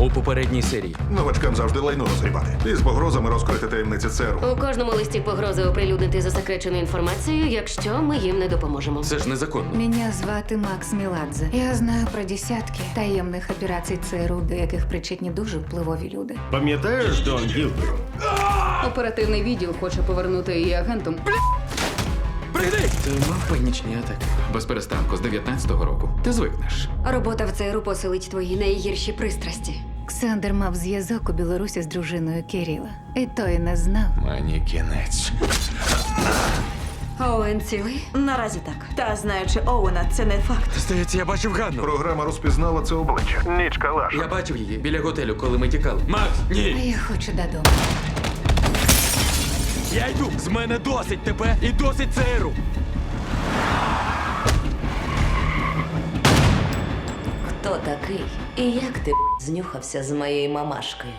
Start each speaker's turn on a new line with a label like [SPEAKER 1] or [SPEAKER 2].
[SPEAKER 1] у попередній серії.
[SPEAKER 2] Новачкам завжди лайно розгрібати. І з погрозами розкрити таємниці ЦРУ.
[SPEAKER 3] У кожному листі погрози оприлюднити засекречену інформацію, якщо ми їм не допоможемо.
[SPEAKER 1] Це ж незаконно.
[SPEAKER 4] Меня звати Макс Міладзе. Я знаю про десятки таємних операцій ЦРУ, до яких причетні дуже впливові люди.
[SPEAKER 5] Пам'ятаєш Дон Гілбрю?
[SPEAKER 6] Оперативний відділ хоче повернути її агентом.
[SPEAKER 1] Ти мав панічні атаки. Без перестанку з 19-го року. Ти звикнеш.
[SPEAKER 3] Робота в ЦРУ посилить твої найгірші пристрасті.
[SPEAKER 4] Ксандер мав зв'язок у Білорусі з дружиною Кирила. І той не знав.
[SPEAKER 1] Мені кінець.
[SPEAKER 3] Оуен цілий?
[SPEAKER 7] Наразі так. Та знаючи Оуена, це не факт.
[SPEAKER 1] Здається, я бачив Ганну.
[SPEAKER 2] Програма розпізнала це обличчя. Ніч калаш.
[SPEAKER 1] Я бачив її біля готелю, коли ми тікали. Макс,
[SPEAKER 4] А
[SPEAKER 1] ні!
[SPEAKER 4] я хочу додому.
[SPEAKER 1] Я йду! З мене досить тебе і досить ЦРУ!
[SPEAKER 8] Хто такий? І як ти знюхався з моєю мамашкою?